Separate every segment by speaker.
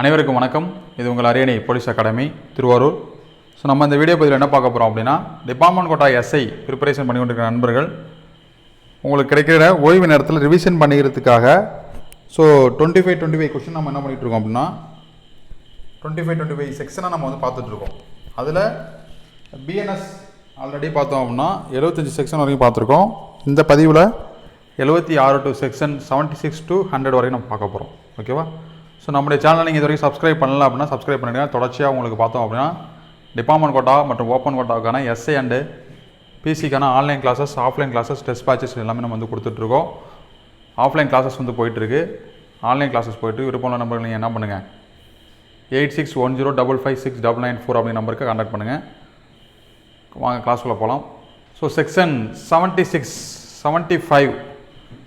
Speaker 1: அனைவருக்கும் வணக்கம். இது உங்கள் அரியணை போலீஸ் அகாடமி திருவாரூர். ஸோ நம்ம இந்த வீடியோ பதிவில் என்ன பார்க்க போகிறோம் அப்படின்னா டிபார்ட்மெண்ட் கோட்டா எஸ்ஐ ப்ரிப்பரேஷன் பண்ணி கொண்டிருக்கிற நண்பர்கள் உங்களுக்கு கிடைக்கிற ஓய்வு நேரத்தில் revision பண்ணிக்கிறதுக்காக so twenty five twenty five question நம்ம என்ன பண்ணிகிட்டு இருக்கோம் அப்படின்னா டுவெண்ட்டி ஃபைவ் டுவெண்ட்டி ஃபைவ் செக்ஷனாக நம்ம வந்து பார்த்துட்ருக்கோம் அதில் பிஎன்எஸ் ஆல்ரெடி பார்த்தோம் அப்படின்னா எழுபத்தஞ்சி செக்ஷன் வரைக்கும் பார்த்துருக்கோம். இந்த பதிவில் எழுபத்தி ஆறு to section seventy six to hundred வரைக்கும் நம்ம பார்க்க போகிறோம் ஓகேவா ஸோ நம்முடைய சேனலை நீங்கள் இது வரைக்கும் சப்ஸ்கிரைப் பண்ணல அப்படின்னா சப்ஸ்கிரைப் பண்ணிடுங்க. தொடர்ச்சியாக உங்களுக்கு பார்த்தோம் அப்படின்னா டிபார்ட்மெண்ட் கோட்டா மற்றும் ஓப்பன் கோட்டாவுக்கான SA and பிசிக்கான online classes offline classes test batches எல்லாமே நம்ம வந்து கொடுத்துட்ருக்கோம். ஆஃப்லைன் கிளாஸஸ் வந்து போயிட்டுருக்கு ஆன்லைன் கிளாஸஸ் போயிட்டு விருப்பமுள்ள நம்பர்கள் நீங்கள் என்ன பண்ணுங்கள் eight six one zero double five six double nine four அப்படி நம்பருக்கு கான்டாக்ட் பண்ணுங்கள் வாங்க கிளாஸ்க்குள்ளே போகலாம் so section seventy six seventy five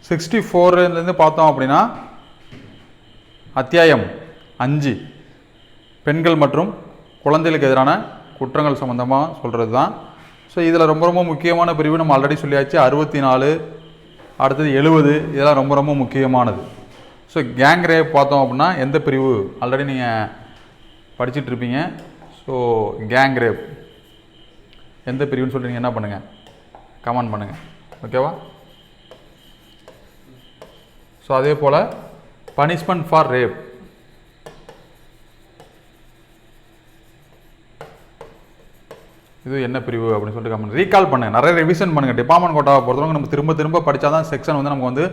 Speaker 1: sixty ஃபோர்லேருந்து பார்த்தோம் அப்படின்னா அத்தியாயம் அஞ்சு. பெண்கள் மற்றும் குழந்தைகளுக்கு எதிரான குற்றங்கள் சம்மந்தமாக சொல்கிறது தான் ஸோ இதில் ரொம்ப ரொம்ப முக்கியமான பிரிவு நம்ம ஆல்ரெடி சொல்லியாச்சு. அறுபத்தி நாலு அடுத்தது எழுபது இதெல்லாம் ரொம்ப ரொம்ப முக்கியமானது. ஸோ கேங் ரேப் பார்த்தோம் அப்படின்னா எந்த பிரிவு? ஆல்ரெடி நீங்கள் படிச்சிட்டு இருப்பீங்க. ஸோ கேங் ரேப் எந்த பிரிவுன்னு சொல்லிட்டு நீங்கள் என்ன பண்ணுங்கள் கமெண்ட் பண்ணுங்கள் ஓகேவா ஸோ அதே போல் பனிஷ்மெண்ட் ஃபார் ரேப். இது என்ன பிரிவு அப்படின்னு சொல்லிட்டு கமெண்ட் ரீகால் பண்ணுங்க நிறைய ரிவிஷன் பண்ணுங்க. டிபார்ட்மெண்ட் கோட்டாவை பொறுத்தவரைக்கும் நம்ம திரும்ப திரும்ப படித்தா தான் செக்ஷன் வந்து நமக்கு வந்து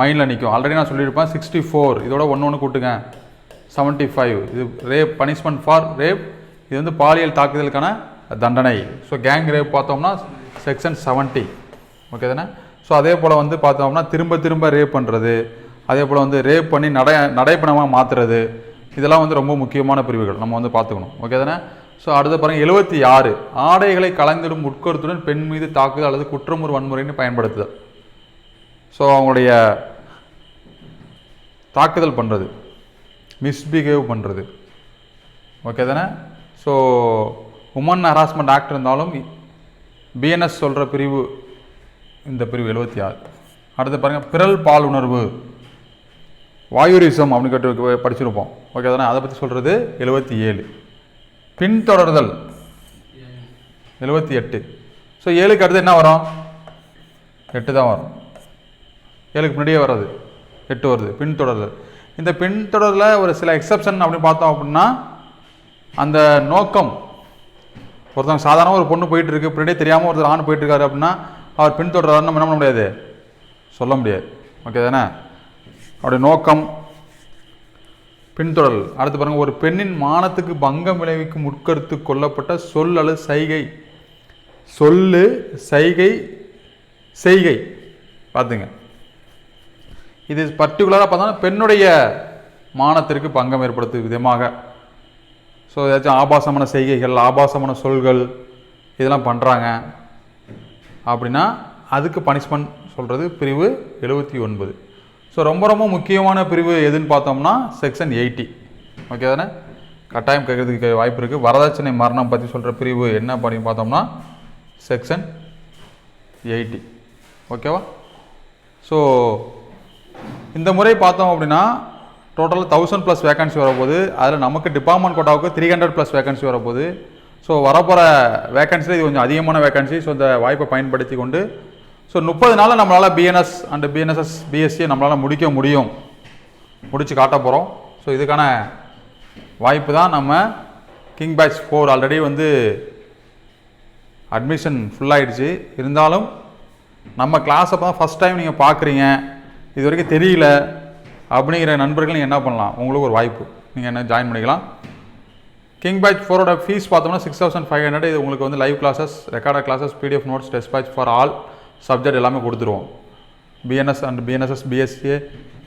Speaker 1: மைண்டில் நிற்கும் ஆல்ரெடி நான் சொல்லியிருப்பேன் சிக்ஸ்டி ஃபோர் இதோட ஒன்று ஒன்று கூட்டுங்க. செவன்ட்டி ஃபைவ் இது ரேப் பனிஷ்மெண்ட் ஃபார் ரேப் இது வந்து பாலியல் தாக்குதலுக்கான தண்டனை. ஸோ கேங் ரேப் பார்த்தோம்னா செக்ஷன் செவன்ட்டி ஓகே தானே? ஸோ அதே போல் வந்து பார்த்தோம்னா திரும்ப திரும்ப ரேப் பண்ணுறது அதே போல் வந்து ரேப் பண்ணி நடை நடைப்பணமாக மாற்றுறது இதெல்லாம் வந்து ரொம்ப முக்கியமான பிரிவுகள். நம்ம வந்து பார்த்துக்கணும். ஓகே தானே? ஸோ அடுத்த பாருங்கள் எழுபத்தி ஆறு. ஆடைகளை கலந்திடும் உட்கருத்துடன் பெண் மீது தாக்குதல் அல்லது குற்றமுறு வன்முறைன்னு பயன்படுத்துதல். ஸோ அவங்களுடைய தாக்குதல் பண்ணுறது மிஸ்பிஹேவ் பண்ணுறது ஓகே தானே? ஸோ உமன் ஹராஸ்மெண்ட் ஆக்ட் இருந்தாலும் பிஎன்எஸ் சொல்கிற பிரிவு இந்த பிரிவு எழுபத்தி ஆறு. அடுத்து பாருங்கள் பிறல் பால் உணர்வு வாயுரிசம் அப்படின்னு கேட்டு படிச்சிருப்போம். ஓகே தானே அதை பற்றி சொல்கிறது எழுபத்தி ஏழு. பின்தொடர்தல். எழுபத்தி எட்டு. ஸோ ஏழுக்கு அடுத்து என்ன வரும்? எட்டு தான் வரும். ஏழுக்கு முன்னாடியே வர்றது எட்டு வருது. பின்தொடர்தல். இந்த பின்தொடரில் ஒரு சில எக்ஸப்ஷன் அப்படின்னு பார்த்தோம் அப்படின்னா அந்த நோக்கம். ஒருத்தவங்க சாதாரண ஒரு பொண்ணு போயிட்டு இருக்கு. பின்னாடியே தெரியாமல் ஒருத்தர் ஆண் போயிட்டுருக்காரு அப்படின்னா அவர் பின்தொடர்றாருன்னு நம்ம என்ன பண்ண முடியாது? சொல்ல முடியாது. ஓகே தானே? அவருடைய நோக்கம் பின்தொடரல் அடுத்து பாருங்க ஒரு பெண்ணின் மானத்துக்கு பங்கம் விளைவிக்கும் உட்கருத்து கொல்லப்பட்ட சொல் அல்லது சைகை. சொல்லு சைகை செய்கை. பார்த்துங்க. இது பர்டிகுலராக பார்த்தோன்னா பெண்ணுடைய மானத்திற்கு பங்கம் ஏற்படுத்தும் விதமாக. ஸோ ஏதாச்சும் ஆபாசமான செய்கைகள் ஆபாசமான சொல்கள் இதெல்லாம் பண்ணுறாங்க அப்படின்னா அதுக்கு பனிஷ்மெண்ட் சொல்கிறது பிரிவு எழுபத்தி ஒன்பது. ஸோ ரொம்ப ரொம்ப முக்கியமான பிரிவு எதுன்னு பார்த்தோம்னா செக்ஷன் எயிட்டி ஓகே தானே? கட்டாயம் கேட்கறதுக்கு வாய்ப்பு இருக்குது வரதட்சணை மரணம் பற்றி சொல்கிற பிரிவு என்ன அப்படின்னு பார்த்தோம்னா செக்ஷன் எயிட்டி ஓகேவா ஸோ இந்த முறை பார்த்தோம் அப்படின்னா டோட்டலாக தௌசண்ட் ப்ளஸ் வேகன்சி வரப்போகுது. அதில் நமக்கு டிபார்ட்மெண்ட் கோட்டாவுக்கு த்ரீ ஹண்ட்ரட் ப்ளஸ் வேகன்சி வரப்போகுது. ஸோ வரப்போகிற வேகன்சியில் இது கொஞ்சம் அதிகமான வேகன்சி ஸோ இந்த வாய்ப்பை பயன்படுத்தி கொண்டு ஸோ முப்பது நாளில் நம்மளால் பிஎன்எஸ் அண்டு பிஎன்எஸ்எஸ் பிஎஸ்சியை நம்மளால் முடிக்க முடியும். முடித்து காட்ட போகிறோம் ஸோ இதுக்கான வாய்ப்பு தான் நம்ம கிங் பேட்ச் ஃபோர் ஆல்ரெடி வந்து அட்மிஷன் ஃபுல்லாகிடுச்சு இருந்தாலும் நம்ம கிளாஸை தான் ஃபஸ்ட் டைம் நீங்கள் பார்க்குறீங்க. இது வரைக்கும் தெரியல. அப்படிங்கிற நண்பர்கள் நீங்கள் என்ன பண்ணலாம்? உங்களுக்கு ஒரு வாய்ப்பு. நீங்கள் என்ன ஜாயின் பண்ணிக்கலாம்? கிங் பேட்ச் ஃபோரோட ஃபீஸ் பார்த்தோம்னா சிக்ஸ் தௌசண்ட் ஃபைவ் ஹண்ட்ரட் இது உங்களுக்கு வந்து live classes recorded classes PDF notes test batch for all subject எல்லாமே கொடுத்துருவோம். BNS and BNSS BSC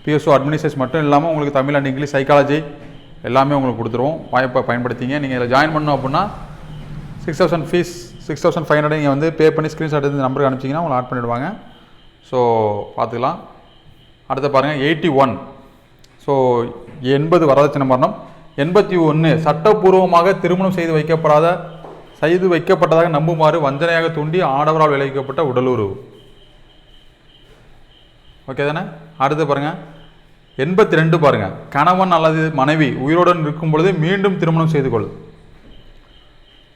Speaker 1: BSO administration மட்டும் இல்லாமல் உங்களுக்கு தமிழ் அண்ட் இங்கிலீஷ் சைக்காலஜி எல்லாமே உங்களுக்கு கொடுத்துருவோம். வாய்ப்பை பயன்படுத்திங்க. நீங்கள் இதில் ஜாயின் பண்ணோம் அப்படின்னா six thousand fees six thousand five hundred நீங்கள் வந்து பே பண்ணி ஸ்க்ரீன்ஷாட் இந்த நம்பருக்கு அனுப்பிச்சிங்கன்னா உங்களை ஆட் பண்ணிவிடுவாங்க ஸோ பார்த்துக்கலாம். அடுத்து பாருங்கள் எயிட்டி ஒன் ஸோ எண்பது வரதட்சணை மரணம். எண்பத்தி ஒன்று சட்டப்பூர்வமாக திருமணம் செய்து வைக்கப்படாத செய்து வைக்கப்பட்டதாக நம்புமாறு வஞ்சனையாக தூண்டி ஆடவரால் விளைவிக்கப்பட்ட உடலுறவு ஓகே தானே? அடுத்து பாருங்கள் எண்பத்தி ரெண்டு பாருங்கள் கணவன் அல்லது மனைவி உயிருடன் இருக்கும் பொழுது மீண்டும் திருமணம் செய்து கொள்.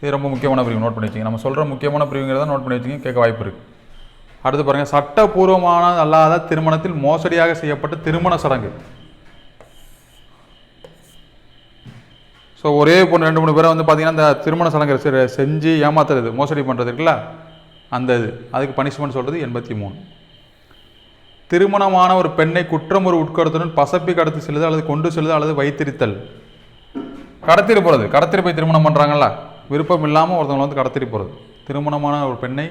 Speaker 1: இது ரொம்ப முக்கியமான பிரிவு நோட் பண்ணி வச்சுங்க. நம்ம சொல்கிற முக்கியமான பிரிவுங்கிறத நோட் பண்ணி வச்சுங்க கேட்க வாய்ப்பு இருக்குது அடுத்து பாருங்கள் சட்டபூர்வமான அல்லாத திருமணத்தில் மோசடியாக செய்யப்பட்ட திருமண சடங்கு. ஸோ ஒரே பொண்ணு ரெண்டு மூணு பேரை வந்து பார்த்தீங்கன்னா இந்த திருமண சடங்கு செஞ்சு ஏமாத்துறது மோசடி பண்ணுறது இருக்குல்ல? அந்த இது. அதுக்கு பனிஷ்மெண்ட் சொல்கிறது எண்பத்தி மூணு. திருமணமான ஒரு பெண்ணை குற்றம் ஒரு உட்கடத்துடன் பசப்பி கடத்தி செல்லுதல் அல்லது கொண்டு செல்லுதல் அல்லது வைத்திருத்தல். கடத்திட்டு போகிறது கடத்திட்டு போய் திருமணம் பண்ணுறாங்கல்ல விருப்பம் இல்லாமல் ஒருத்தவங்களை வந்து கடத்திட்டு போகிறது திருமணமான ஒரு பெண்ணை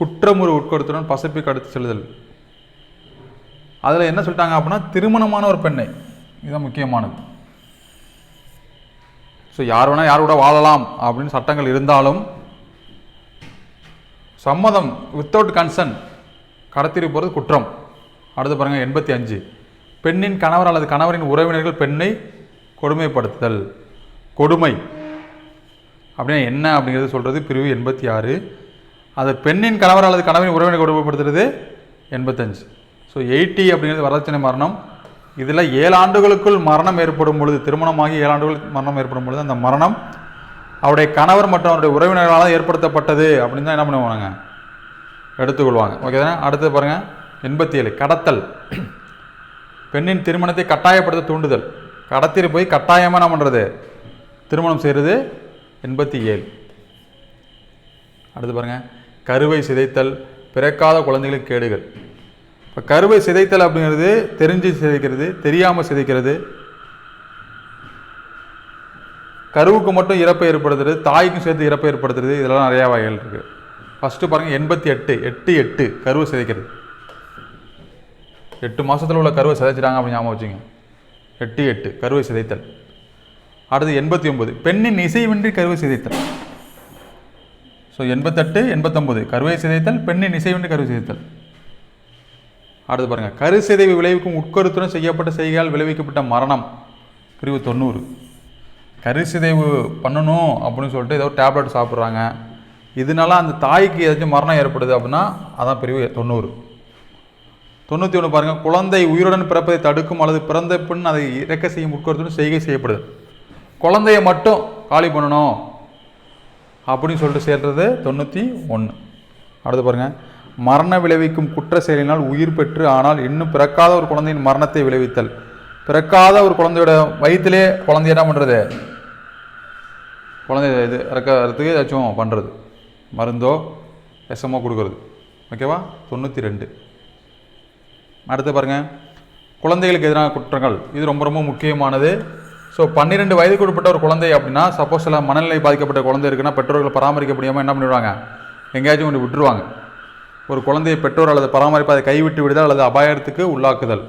Speaker 1: குற்றமுறு உட்கடத்துடன் பசப்பி கடத்தி செல்லுதல். அதில் என்ன சொல்லிட்டாங்க அப்படின்னா திருமணமான ஒரு பெண்ணை. இதுதான் முக்கியமானது. ஸோ யார் வேணால் யார் கூட வாழலாம் அப்படின்னு சட்டங்கள் இருந்தாலும் சம்மதம் வித்தவுட் கன்சர்ன் கடத்திட்டு போகிறது குற்றம். அடுத்து பாருங்கள் எண்பத்தி அஞ்சு. பெண்ணின் கணவர் அல்லது கணவரின் உறவினர்கள் பெண்ணை கொடுமைப்படுத்துதல். கொடுமை. அப்படின்னா என்ன அப்படிங்கிறது சொல்கிறது பிரிவு எண்பத்தி ஆறு. அது பெண்ணின் கணவர் அல்லது கணவரின் உறவினை கொடுமைப்படுத்துறது எண்பத்தஞ்சு ஸோ எயிட்டி அப்படிங்கிறது வரதட்சணை மரணம். இதில் ஏழு ஆண்டுகளுக்குள் மரணம் ஏற்படும் பொழுது திருமணமாகி ஏழு ஆண்டுகளுக்கு மரணம் ஏற்படும் பொழுது அந்த மரணம் அவருடைய கணவர் மற்றும் அவருடைய உறவினர்களால் ஏற்படுத்தப்பட்டது அப்படின்னு தான் என்ன பண்ணுவாங்க? எடுத்துக்கொள்வாங்க. ஓகே தானே? அடுத்து பாருங்கள் எண்பத்தி ஏழு கடத்தல். பெண்ணின் திருமணத்தை கட்டாயப்படுத்த தூண்டுதல். கடத்திட்டு போய் கட்டாயமாக என்ன பண்ணுறது திருமணம் செய்கிறது எண்பத்தி ஏழு அடுத்து பாருங்கள் கருவை சிதைத்தல் பிறக்காத குழந்தைகளுக்கு கேடுகள். இப்போ கருவை சிதைத்தல் அப்படிங்கிறது தெரிஞ்சு சிதைக்கிறது தெரியாமல் சிதைக்கிறது. கருவுக்கு மட்டும் இறப்பை ஏற்படுத்துறது தாய்க்கும் சேர்த்து இறப்பை ஏற்படுத்துறது இதெல்லாம் நிறையா வகைகள் இருக்குது ஃபஸ்ட்டு பாருங்கள் எண்பத்தி எட்டு எட்டு எட்டு கருவை சிதைக்கிறது. எட்டு மாதத்தில் உள்ள கருவை சிதைச்சிட்டாங்க அப்படின்னு ஞாபகம் வச்சுங்க. எட்டு எட்டு கருவை சிதைத்தல். அடுத்து எண்பத்தி ஒம்பது பெண்ணின் இசைவின்றி கருவை சிதைத்தல். ஸோ எண்பத்தெட்டு எண்பத்தொம்பது கருவை சிதைத்தல் பெண்ணின் இசைவின்றி கருவை சிதைத்தல். அடுத்து பாருங்கள் கருசிதைவு விளைவிக்கும் உட்கருத்துடன் செய்யப்பட்ட செய்கையால் விளைவிக்கப்பட்ட மரணம். பிரிவு தொண்ணூறு. கருசிதைவு பண்ணணும் அப்படின்னு சொல்லிட்டு ஏதோ டேப்லெட் சாப்பிட்றாங்க. இதனால அந்த தாய்க்கு ஏதாச்சும் மரணம் ஏற்படுது அப்படின்னா அதான் பிரிவு தொண்ணூறு. தொண்ணூற்றி ஒன்று பாருங்கள் குழந்தை உயிருடன் பிறப்பதை தடுக்கும் அல்லது பிறந்த பின் அதை இறக்க செய்யும் உட்கருத்துடன் செய்கை செய்யப்படுது. குழந்தைய மட்டும் காலி பண்ணணும் அப்படின்னு சொல்லிட்டு சேர்றது தொண்ணூற்றி ஒன்று அடுத்து பாருங்கள் மரண விளைவிக்கும் குற்ற செயலினால் உயிர் பெற்று ஆனால் இன்னும் பிறக்காத ஒரு குழந்தையின் மரணத்தை விளைவித்தல். பிறக்காத ஒரு குழந்தையோட வயிற்றிலே குழந்தைய என்ன பண்ணுறது குழந்தை இது இறக்கிறதுக்கு ஏதாச்சும் பண்ணுறது மருந்தோ விஷமோ கொடுக்கறது. ஓகேவா? தொண்ணூற்றி ரெண்டு அடுத்து பாருங்கள் குழந்தைகளுக்கு எதிரான குற்றங்கள். இது ரொம்ப ரொம்ப முக்கியமானது. ஸோ பன்னிரெண்டு வயதுக்கு உட்பட்ட ஒரு குழந்தை அப்படின்னா சப்போஸ் எல்லாம் மனநிலை பாதிக்கப்பட்ட குழந்தை இருக்குன்னா பெற்றோர்கள் பராமரிக்க முடியாமல் என்ன பண்ணிடுவாங்க? எங்கேயாச்சும் கொண்டு விட்டுருவாங்க. ஒரு குழந்தையை பெற்றோர் அல்லது பராமரிப்பு அதை கைவிட்டு விடுதல் அல்லது அபாயத்துக்கு உள்ளாக்குதல்.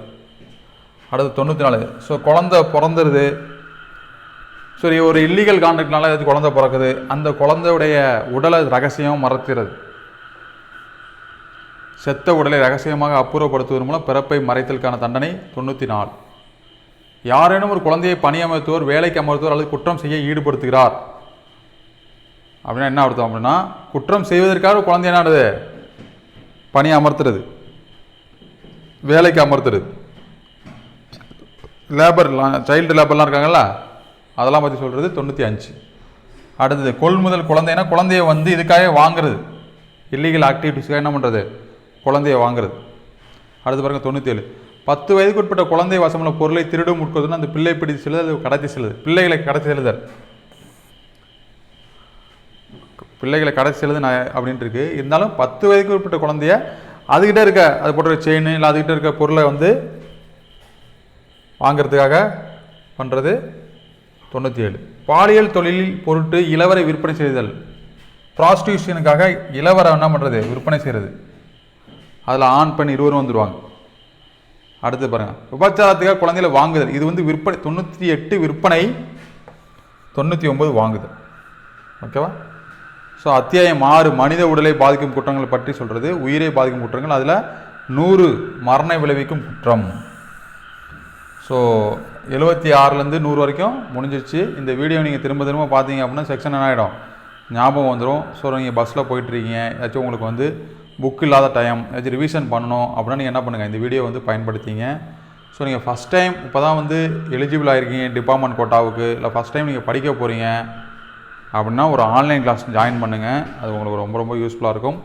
Speaker 1: அடுத்து தொண்ணூற்றி நாலு ஸோ குழந்தை பிறந்துருது. சரி ஒரு இல்லீகல் கான்டாக்ட்னால அது குழந்தை பிறக்குது. அந்த குழந்தையுடைய உடலை ரகசியம் மறைக்கிறது செத்த உடலை ரகசியமாக அப்புறப்படுத்துவதன் மூலம் பிறப்பை மறைத்தலுக்கான தண்டனை தொண்ணூற்றி நாலு யாரேனும் ஒரு குழந்தையை பணியமர்த்துவோர் வேலைக்கு அமர்த்துவோர் அல்லது குற்றம் செய்ய ஈடுபடுத்துகிறார். அப்படின்னா என்ன அர்த்தம் அப்படின்னா குற்றம் செய்வதற்காக ஒரு குழந்தை என்னது பணி அமர்த்துறது. வேலைக்கு அமர்த்துறது. லேபர் சைல்டு லேபர்லாம் இருக்காங்கல்ல அதெல்லாம் பற்றி சொல்கிறது தொண்ணூற்றி அஞ்சு. அடுத்தது கொள்முதல் குழந்தைனா குழந்தைய வந்து இதுக்காக வாங்குறது. இல்லீகல் ஆக்டிவிட்டிஸ்க்காக என்ன பண்ணுறது குழந்தைய வாங்குறது. அடுத்து பாருங்க தொண்ணூற்றி ஏழு. பத்து வயதுக்கு உட்பட்ட குழந்தை வசமுள்ள பொருளை திருடும் உட்கொள்வதுன்னு அந்த பிள்ளை பிடித்து செல்லுதல் அது கடத்தி செல்லுது பிள்ளைகளை கடத்தி செல்லுதல். பிள்ளைகளை கடைசி எழுது நான் அப்படின்ட்டு இருக்கு இருந்தாலும் பத்து வயதுக்கு உட்பட்ட குழந்தைய அதுக்கிட்ட இருக்க அது போட்ட செயின் இல்லை அதுக்கிட்ட இருக்க பொருளை வந்து வாங்கிறதுக்காக பண்ணுறது தொண்ணூற்றி ஏழு பாலியல் தொழிலில் பொருட்டு இளவரை விற்பனை செய்தல். ப்ராஸ்டியூஷனுக்காக இளவரை என்ன பண்ணுறது விற்பனை செய்கிறது அதில் ஆண் பெண் இருவரும் வந்துடுவாங்க அடுத்து பாருங்கள் விபச்சாரத்துக்காக குழந்தைகளை வாங்குதல். இது வந்து விற்பனை தொண்ணூற்றி எட்டு விற்பனை தொண்ணூற்றி ஒம்பது வாங்குதல். ஓகேவா? ஸோ அத்தியாயம் ஆறு மனித உடலை பாதிக்கும் குற்றங்கள் பற்றி சொல்கிறது உயிரை பாதிக்கும் குற்றங்கள் அதில் நூறு மரண விளைவிக்கும் குற்றம். ஸோ எழுபத்தி ஆறுலேருந்து நூறு வரைக்கும் முடிஞ்சிருச்சு. இந்த வீடியோ நீங்கள் திரும்ப திரும்ப பார்த்தீங்க அப்படின்னா செக்ஷன் என்ன ஆகிடும் ஞாபகம் வந்துடும் ஸோ நீங்கள் பஸ்ஸில் போயிட்டுருக்கீங்க. ஏதாச்சும் உங்களுக்கு வந்து புக் இல்லாத டைம் ஏதாச்சும் ரிவிஷன் பண்ணணும் அப்படின்னா நீங்கள் என்ன பண்ணுங்கள் இந்த வீடியோ வந்து பயன்படுத்திங்க. ஸோ நீங்கள் ஃபஸ்ட் டைம் இப்போ தான் வந்து எலிஜிபிள் ஆகிருக்கீங்க டிபார்ட்மெண்ட் கோட்டாவுக்கு இல்லை ஃபஸ்ட் டைம் நீங்கள் படிக்க போகிறீங்க அப்படின்னா ஒரு ஆன்லைன் கிளாஸ் ஜாயின் பண்ணுங்கள் அது உங்களுக்கு ரொம்ப ரொம்ப யூஸ்ஃபுல்லாக இருக்கும்.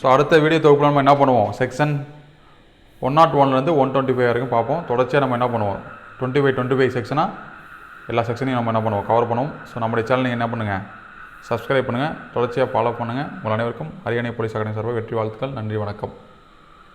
Speaker 1: ஸோ அடுத்த வீடியோ தொகுப்பில் நம்ம என்ன பண்ணுவோம்? செக்ஷன் ஒன் நாட் ஒன்லேருந்து ஒன் டுவெண்ட்டி ஃபைவ் வரைக்கும் பார்ப்போம். தொடர்ச்சியாக நம்ம என்ன பண்ணுவோம்? டுவெண்ட்டி ஃபைவ் டுவெண்ட்டி ஃபைவ் செக்ஷனாக எல்லா செக்ஷனையும் நம்ம என்ன பண்ணுவோம்? கவர் பண்ணுவோம். ஸோ நம்முடைய சேனல் நீங்கள் என்ன பண்ணுங்கள் சப்ஸ்கிரைப் பண்ணுங்கள் தொடர்ச்சியாக ஃபாலோ பண்ணுங்கள் உங்கள் அனைவருக்கும் ஹரியானா போலீஸ் அகாடமி சார்பாக வெற்றி வாழ்த்துக்கள். நன்றி வணக்கம்.